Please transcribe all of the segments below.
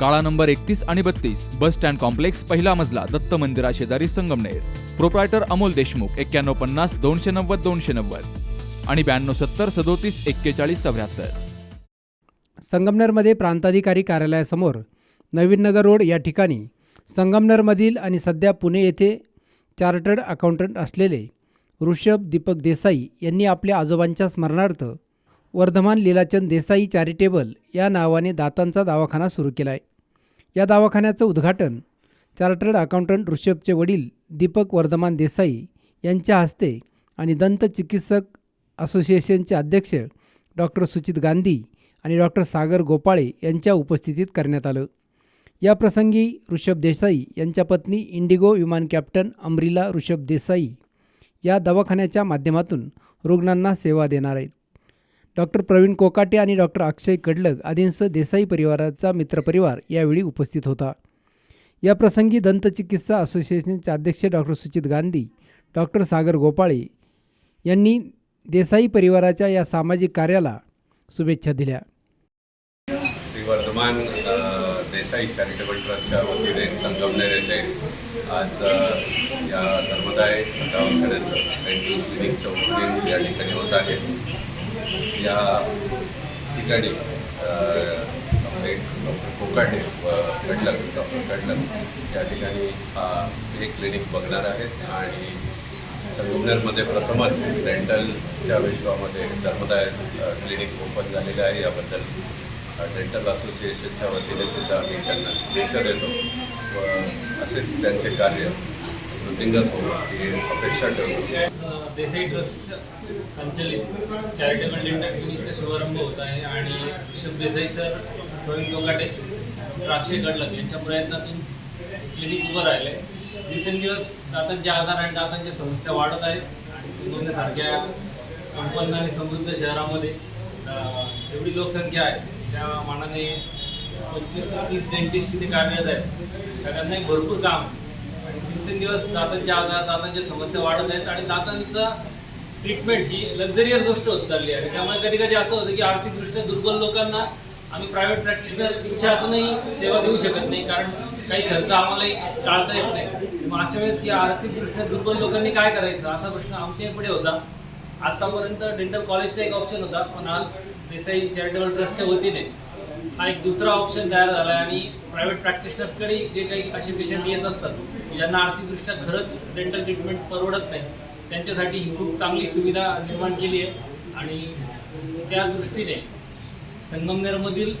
काळा नंबर एकतीस आणि बत्तीस बस स्टँड कॉम्प्लेक्स पहिला मजला दत्त मंदिरा शेजारी संगमनेर. प्रोप्रायटर अमोल देशमुख एक्क्याण्णव पन्नास दोनशे नव्वद दोनशे नव्वद. आणि ब्याण्णव सत्तर सदोतीस एक्केचाळीस चौऱ्याहत्तर. संगमनेरमध्ये प्रांताधिकारी कार्यालयासमोर नवीन नगर रोड या ठिकाणी संगमनेरमधील आणि सध्या पुणे येथे चार्टर्ड अकाउंटंट असलेले ऋषभ दीपक देसाई यांनी आपल्या आजोबांच्या स्मरणार्थ वर्धमान लीलाचंद देसाई चॅरिटेबल या नावाने दातांचा दवाखाना सुरू केला आहे या दवाखान्याचं उद्घाटन चार्टर्ड अकाउंटंट ऋषभचे वडील दीपक वर्धमान देसाई यांच्या हस्ते आणि दंत चिकित्सक असोसिएशनचे अध्यक्ष डॉक्टर सुचित गांधी आणि डॉक्टर सागर गोपाळे यांच्या उपस्थितीत करण्यात आलं. या प्रसंगी ऋषभ देसाई यांच्या पत्नी इंडिगो विमान कॅप्टन अमरिला ऋषभ देसाई या दवाखान्याच्या माध्यमातून रुग्णांना सेवा देणार आहेत. डॉक्टर प्रवीण कोकाटे आणि डॉक्टर अक्षय कडलग आदींसह देसाई परिवाराचा मित्रपरिवार यावेळी उपस्थित होता. या प्रसंगी दंतचिकित्सा असोसिएशनचे अध्यक्ष डॉक्टर सुचित गांधी डॉक्टर सागर गोपाळे यांनी देसाई परिवाराच्या या सामाजिक कार्याला शुभेच्छा दिल्या. श्री वर्धमान देसाई चॅरिटेबल ट्रस्टच्या वतीने संगमनेर येथे आज या धर्मदाय दवाखान्याचं क्लिनिकचं ओपनिंग या ठिकाणी होत आहे. या ठिकाणी एक कोकाटे कडलक डॉक्टर कडलक या ठिकाणी हा हे क्लिनिक बघणार आहेत आणि संगमनेरमध्ये प्रथमच डेंटलच्या विश्वामध्ये धर्मदाय क्लिनिक ओपन झालेलं आहे. याबद्दल डेंटल असोसिएशनच्या वतीने सुद्धा आम्ही त्यांना शुभेच्छा देतो. व असेच त्यांचे कार्य वृद्धिंगत होवं ही अपेक्षा ठेवतो. देसाई ट्रस्ट संचलित चॅरिटेबल डेंटल क्लिनिकचा शुभारंभ होत आहे आणि ऋषभ देसाई सर प्रवीण कोकाटे द्राक्षे कडलक यांच्या प्रयत्नातून क्लिनिक उभं राहिलं आहे दिवसेंदिवस दातांचे आजार आणि दातांच्या समस्या वाढत आहेत आणि संगमनेरसारख्या संपन्न आणि समृद्ध शहरामध्ये जेवढी लोकसंख्या आहे त्या मानाने पंचवीस ते तीस डेंटिस्ट तिथे कार्यरत आहेत. सगळ्यांना भरपूर काम आणि दिवसेंदिवस दातांचे आजार दातांच्या समस्या वाढत आहेत आणि दातांचा ट्रीटमेंट ही लक्झरियस गोष्ट होत चालली आहे. आणि त्यामुळे कधी कधी असं होतं की आर्थिकदृष्ट्या दुर्बल लोकांना आम्ही प्रायव्हेट प्रॅक्टिशनर इच्छा असूनही सेवा देऊ शकत नाही. कारण काही खर्च आम्हालाही टाळता येत नाही. मग अशा वेळेस या आर्थिकदृष्ट्या दुर्बल लोकांनी काय करायचं? असा प्रश्न आमच्या पुढे होता. आतापर्यंत डेंटल कॉलेजचा एक ऑप्शन होता. पण आज देसाई चॅरिटेबल ट्रस्टच्या वतीने हा एक दुसरा ऑप्शन तयार झाला आहे आणि प्रायव्हेट प्रॅक्टिशनर्सकडे जे काही असे पेशंट येत असतात ज्यांना आर्थिकदृष्ट्या खरंच डेंटल ट्रीटमेंट परवडत नाही त्यांच्यासाठी ही खूप चांगली सुविधा निर्माण केली आहे. आणि त्या दृष्टीने संगमनेरमधील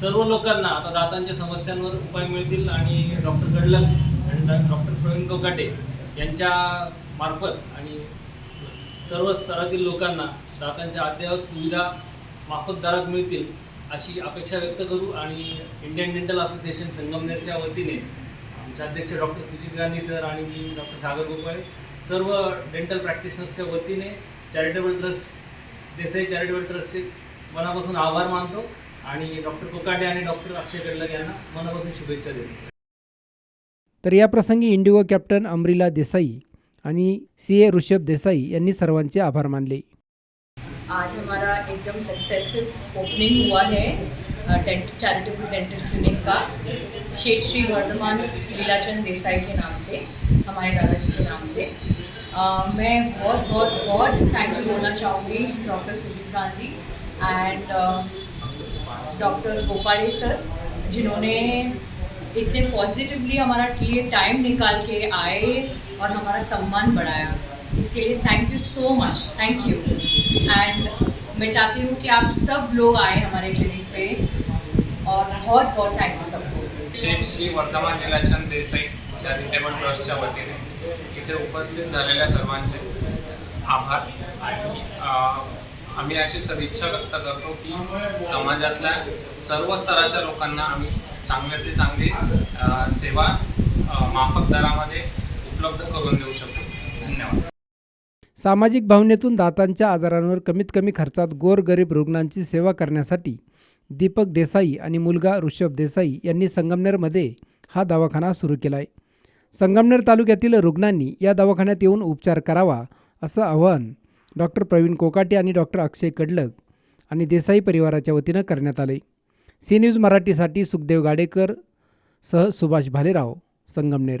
सर्व लोकांना आता दातांच्या समस्यांवर उपाय मिळतील आणि डॉक्टर कडलन आणि डॉक्टर प्रवीण कोकाटे यांच्या मार्फत आणि सर्व स्तरातील लोकांना दातांच्या अद्ययावत सुविधा माफक दरात मिळतील. अशी अपेक्षा व्यक्त करू आणि इंडियन डेंटल असोसिएशन संगमनेरच्या वतीने आमचे अध्यक्ष डॉक्टर सुजित गांधी सर आणि मी डॉक्टर सागर गोपाळे सर्व डेंटल प्रॅक्टिशनर्सच्या वतीने चॅरिटेबल ट्रस्ट देसाई चॅरिटेबल ट्रस्टचे मनापासून आभार मानतो आणि डॉक्टर कोकाटे आणि डॉक्टर अक्षय कडलक यांना मनापासून शुभेच्छा देतो. तर या प्रसंगी इंडिगो कॅप्टन अमरिला देसाई आणि सी ए ऋषभ देसाई यांनी सर्वांचे आभार मानले. आज हमारा एकदम सक्सेसफुल ओपनिंग हुआ है चैरिटेबल डेंटल क्लिनिक का। शेठ श्री वर्धमान लीलाचंद देसाई के नाम से हमारे दादाजी के नाम से। अ, मैं बहुत बहुत बहुत थैंक यू बोलना चाहूँगी doctor Sujit Gandhi and doctor Gopale sir जिन्होंने इतने पॉजिटिवली हमारा टाइम निकाल के आए और हमारा सम्मान बढ़ाया। इसके लिए thank you so much thank you and मैं चाहती हूँ कि आप सब लोग आए हमारे क्लिनिक पे. और बहुत बहुत थैंक यू सबको. श्री वर्धमान लीलाचंद देसाई चॅरिटेबल ट्रस्टच्या वतीने इथे उपस्थित झालेल्या सर्वांचे आभार. आणि आम्ही अशी सदिच्छा व्यक्त करतो की समाजातल्या सर्व स्तराच्या लोकांना आम्ही चांगल्यातली चांगली सेवा माफक दरामध्ये उपलब्ध करून देऊ शकतो धन्यवाद. सामाजिक भावनेतून दातांच्या आजारांवर कमीत कमी खर्चात गोरगरीब रुग्णांची सेवा करण्यासाठी दीपक देसाई आणि मुलगा ऋषभ देसाई यांनी संगमनेरमध्ये हा दवाखाना सुरू केला आहे संगमनेर तालुक्यातील रुग्णांनी या दवाखान्यात येऊन उपचार करावा असं आवाहन डॉक्टर प्रवीण कोकाटे आणि डॉक्टर अक्षय कडलक आणि देसाई परिवाराच्या वतीनं करण्यात आले सी न्यूज मराठीसाठी सुखदेव गाडेकर सह सुभाष भालेराव संगमनेर.